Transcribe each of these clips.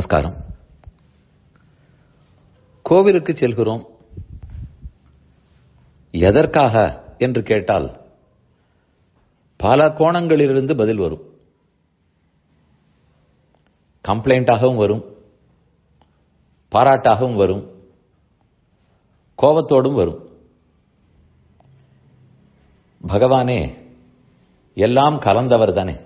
நமஸ்காரம். கோவிலுக்கு செல்கிறோம். எதற்காக என்று கேட்டால் பல கோணங்களிலிருந்து பதில் வரும். கம்ப்ளைண்டாகவும் வரும். பாராட்டாகவும் வரும். கோபத்தோடும் வரும். பகவானே எல்லாம் கலந்தவர் தானே.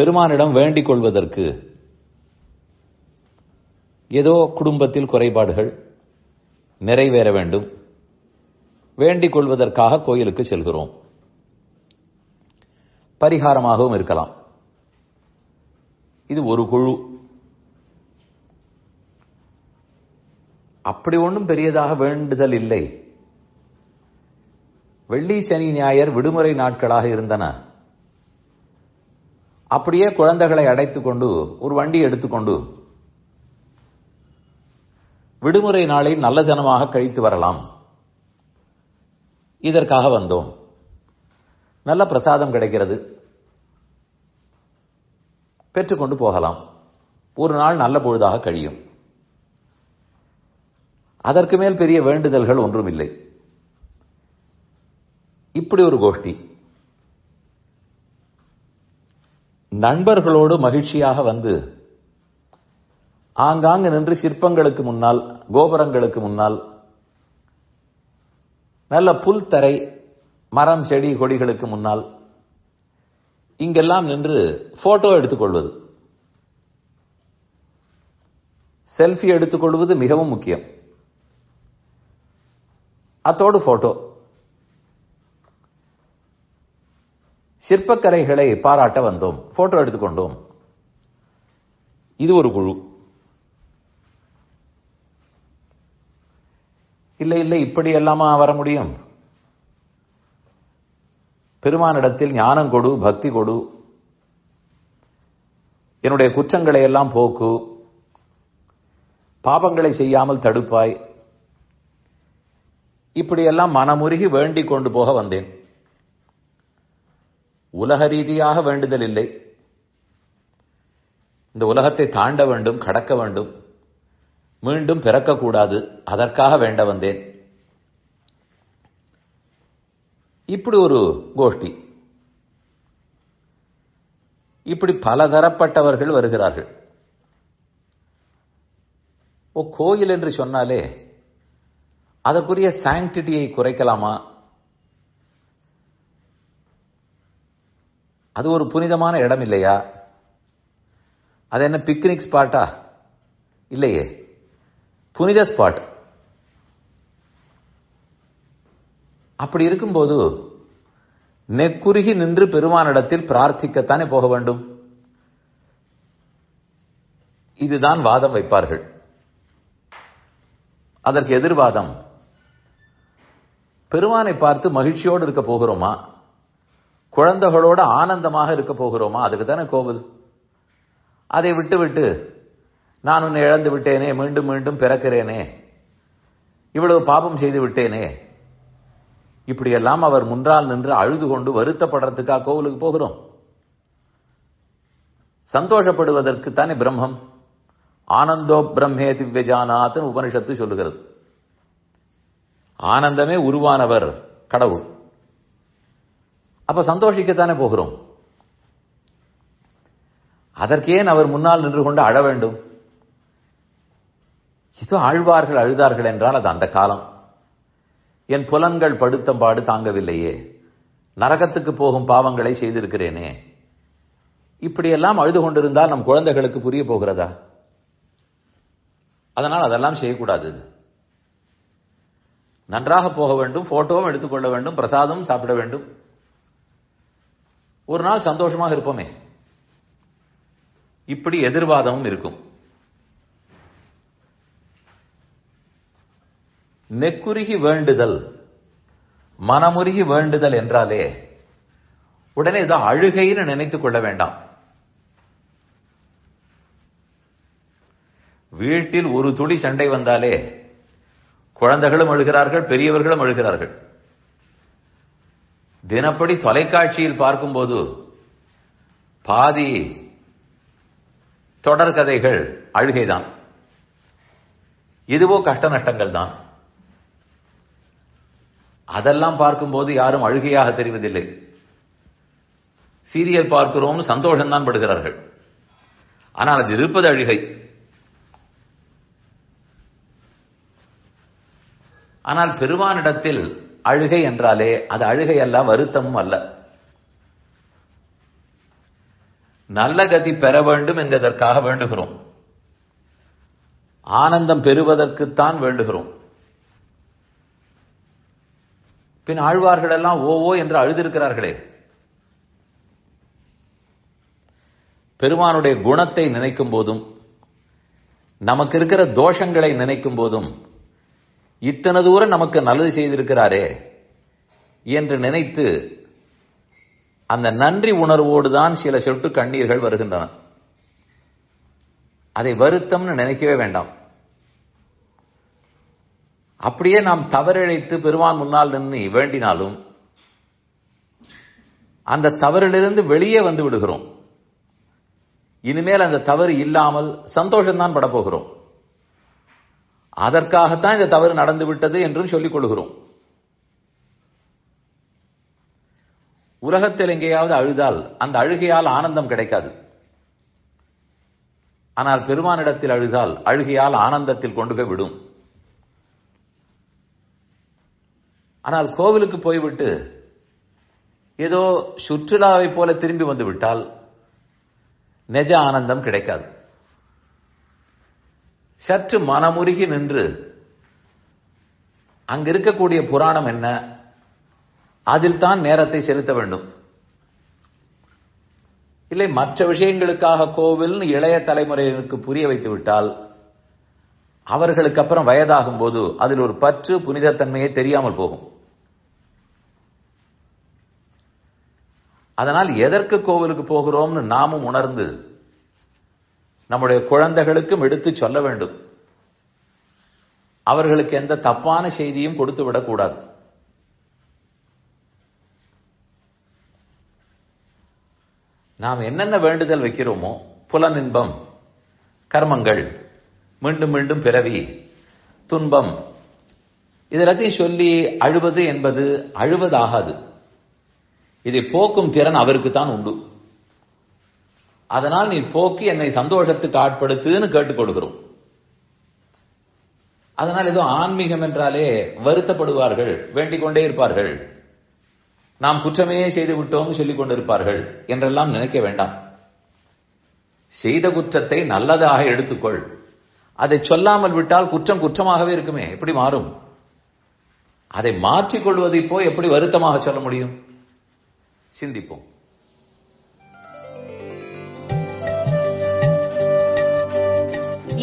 பெருமானிடம் வேண்டிக் கொள்வதற்கு ஏதோ குடும்பத்தில் குறைபாடுகள் நிறைவேற வேண்டும். வேண்டிக் கொள்வதற்காக கோயிலுக்கு செல்கிறோம். பரிகாரமாகவும் இருக்கலாம். இது ஒரு குழு. அப்படி ஒன்றும் பெரியதாக வேண்டுதல் இல்லை. வெள்ளி சனி ஞாயிறு விடுமுறை நாட்களாக இருந்தன. அப்படியே குழந்தைகளை அடைத்து கொண்டு ஒரு வண்டி எடுத்துக்கொண்டு விடுமுறை நாளை நல்ல ஜனமாக கழித்து வரலாம். இதற்காக வந்தோம். நல்ல பிரசாதம் கிடைக்கிறது. பெற்றுக்கொண்டு போகலாம். ஒரு நாள் நல்ல பொழுதாக கழியும். அதற்கு மேல் பெரிய வேண்டுதல்கள் ஒன்றும் இல்லை இப்படி ஒரு கோஷ்டி. நண்பர்களோடு மகிழ்ச்சியாக வந்து ஆங்காங்கு நின்று சிற்பங்களுக்கு முன்னால் கோபுரங்களுக்கு முன்னால் நல்ல புல் தரை மரம் செடி கொடிகளுக்கு முன்னால் இங்கெல்லாம் நின்று போட்டோ எடுத்துக்கொள்வது. செல்ஃபி எடுத்துக்கொள்வது மிகவும் முக்கியம். அத்தோடு போட்டோ. சிற்பக்கலைகளை பாராட்ட வந்தோம். போட்டோ எடுத்துக்கொண்டோம். இது ஒரு குழு. இல்லை இல்லை இப்படி எல்லாமா வர முடியும்? பெருமானிடத்தில் ஞானம் கொடு பக்தி கொடு. என்னுடைய குற்றங்களை எல்லாம் போக்கு. பாபங்களை செய்யாமல் தடுப்பாய். இப்படியெல்லாம் மனமுருகி வேண்டிக் கொண்டு போக வந்தேன். உலக ரீதியாக வேண்டுதல் இல்லை. இந்த உலகத்தை தாண்ட வேண்டும் கடக்க வேண்டும். மீண்டும் பிறக்கக்கூடாது. அதற்காக வேண்ட வந்தேன். இப்படி ஒரு கோஷ்டி. இப்படி பலதரப்பட்டவர்கள் வருகிறார்கள். ஓ கோயில் என்று சொன்னாலே அதற்குரிய சாங்டிட்டியை குறைக்கலாமா? அது ஒரு புனிதமான இடம் இல்லையா? அது என்ன பிக்னிக் ஸ்பாட்டா இல்லையே. புனித ஸ்பாட் அப்படி இருக்கும்போது நெக்குருகி நின்று பெருமானிடத்தில் பிரார்த்திக்கத்தானே போக வேண்டும்? இதுதான் வாதம் வைப்பார்கள். அதற்கு எதிர்வாதம். பெருமானை பார்த்து மகிழ்ச்சியோடு இருக்க போகிறோமா? குழந்தைகளோட ஆனந்தமாக இருக்க போகிறோமா? அதுக்கு தானே கோவில். அதை விட்டு விட்டு நான் உன்னை இழந்து விட்டேனே மீண்டும் மீண்டும் பிறக்கிறேனே. இவ்வளவு பாபம் செய்து விட்டேனே. இப்படியெல்லாம் அவர் முன்றால் நின்று அழுது கொண்டு வருத்தப்படுறதுக்காக கோவிலுக்கு போகிறோம்? சந்தோஷப்படுவதற்கு தானே பிரம்மம். ஆனந்தோ பிரம்மே திவ்யஜானாத்னு உபனிஷத்து சொல்லுகிறது. ஆனந்தமே உருவானவர் கடவுள். அப்ப சந்தோஷிக்கத்தானே போகிறோம்? அதற்கேன் அவர் முன்னால் நின்று கொண்டு அழ வேண்டும். இதோ ஆழ்வார்கள் அழுதார்கள் என்றால் அது அந்த காலம். என் புலன்கள் படுத்தம் பாடு தாங்கவில்லையே. நரகத்துக்கு போகும் பாவங்களை செய்திருக்கிறேனே. இப்படியெல்லாம் அழுது கொண்டிருந்தால் நம் குழந்தைகளுக்கு புரிய போகிறதா? அதனால் அதெல்லாம் செய்யக்கூடாது. நன்றாக போக வேண்டும் போட்டோவும் எடுத்துக்கொள்ள வேண்டும் பிரசாதமும் சாப்பிட வேண்டும். ஒரு நாள் சந்தோஷமாக இருப்போமே. இப்படி எதிர்வாதமும் இருக்கும். நெக்குருகி வேண்டுதல் மனமுருகி வேண்டுதல் என்றாலே உடனே இதை அழுகைன்னு நினைத்துக் கொள்ள வேண்டாம். வீட்டில் ஒரு துளி சண்டை வந்தாலே குழந்தைகளும் அழுகிறார்கள் பெரியவர்களும் அழுகிறார்கள். தினப்படி தொலைக்காட்சியில் பார்க்கும்போது பாதி தொடர்கதைகள் அழுகைதான். இதுவோ கஷ்ட நஷ்டங்கள் தான். அதெல்லாம் பார்க்கும்போது யாரும் அழுகையாக தெரிவதில்லை. சீரியல் பார்க்கிறோம் சந்தோஷம்தான் படுகிறார்கள். ஆனால் அது இருப்பது அழுகை. ஆனால் பெருமானிடத்தில் அழுகை என்றாலே அது அழுகை அல்ல வருத்தமும் அல்ல. நல்ல கதி பெற வேண்டும் என்பதற்காக வேண்டுகிறோம். ஆனந்தம் பெறுவதற்குத்தான் வேண்டுகிறோம். பின் ஆழ்வார்கள் எல்லாம் ஓவோ என்று அழுதிருக்கிறார்களே. பெருமானுடைய குணத்தை நினைக்கும் போதும் நமக்கு இருக்கிற தோஷங்களை நினைக்கும் போதும் இத்தனை தூரம் நமக்கு நல்லது செய்திருக்கிறாரே என்று நினைத்து அந்த நன்றி உணர்வோடு தான் சில சொட்டு கண்ணீர்கள் வருகின்றன. அதை வருத்தம்னு நினைக்கவே வேண்டாம். அப்படியே நாம் தவறிழைத்து பெருமான் முன்னால் நின்று வேண்டினாலும் அந்த தவறிலிருந்து வெளியே வந்து விடுகிறோம். இனிமேல் அந்த தவறு இல்லாமல் சந்தோஷம்தான் படப்போகிறோம். அதற்காகத்தான் இந்த தவறு நடந்து விட்டது என்றும் சொல்லிக் கொள்கிறோம். உலகத்தில் எங்கேயாவது அழுதால் அந்த அழுகையால் ஆனந்தம் கிடைக்காது. ஆனால் பெருமானிடத்தில் அழுதால் அழுகையால் ஆனந்தத்தில் கொண்டு போய் விடும். ஆனால் கோவிலுக்கு போய்விட்டு ஏதோ சுற்றுலாவை போல திரும்பி வந்து விட்டால் நெஜ ஆனந்தம் கிடைக்காது. சற்று மனமுருகி நின்று அங்க இருக்கக்கூடிய புராணம் என்ன? அதில் தான் நேரத்தை செலுத்த வேண்டும். இல்லை மற்ற விஷயங்களுக்காக கோவில் இளைய தலைமுறையினருக்கு புரிய வைத்து விட்டால் அவர்களுக்கு அப்புறம் வயதாகும் போது அதில் ஒரு பற்று புனிதத்தன்மையை தெரியாமல் போகும். அதனால் எதற்கு கோவிலுக்கு போகிறோம்னு நாமும் உணர்ந்து நம்முடைய குழந்தைகளுக்கும் எடுத்து சொல்ல வேண்டும். அவர்களுக்கு எந்த தப்பான செய்தியும் கொடுத்து விடக்கூடாது. நாம் என்னென்ன வேண்டுதல் வைக்கிறோமோ புலனின்பம் கர்மங்கள் மீண்டும் மீண்டும் பிறவி துன்பம் இதெல்லாத்தையும் சொல்லி அழுவது என்பது அழுவதாகாது. இதை போக்கும் திறன் அவருக்கு தான் உண்டு. அதனால் நீ போக்கி என்னை சந்தோஷத்துக்கு ஆட்படுத்துன்னு கேட்டுக் கொடுக்கிறோம். அதனால் ஏதோ ஆன்மீகம் என்றாலே வருத்தப்படுவார்கள் வேண்டிக் கொண்டே இருப்பார்கள். நாம் குற்றமே செய்து விட்டோம் சொல்லிக் கொண்டிருப்பார்கள் என்றெல்லாம் நினைக்க வேண்டாம். செய்த குற்றத்தை நல்லதாக எடுத்துக்கொள். அதை சொல்லாமல் விட்டால் குற்றம் குற்றமாகவே இருக்குமே எப்படி மாறும்? அதை மாற்றிக்கொள்வது இப்போ எப்படி வருத்தமாக சொல்ல முடியும்? சிந்திப்போம்.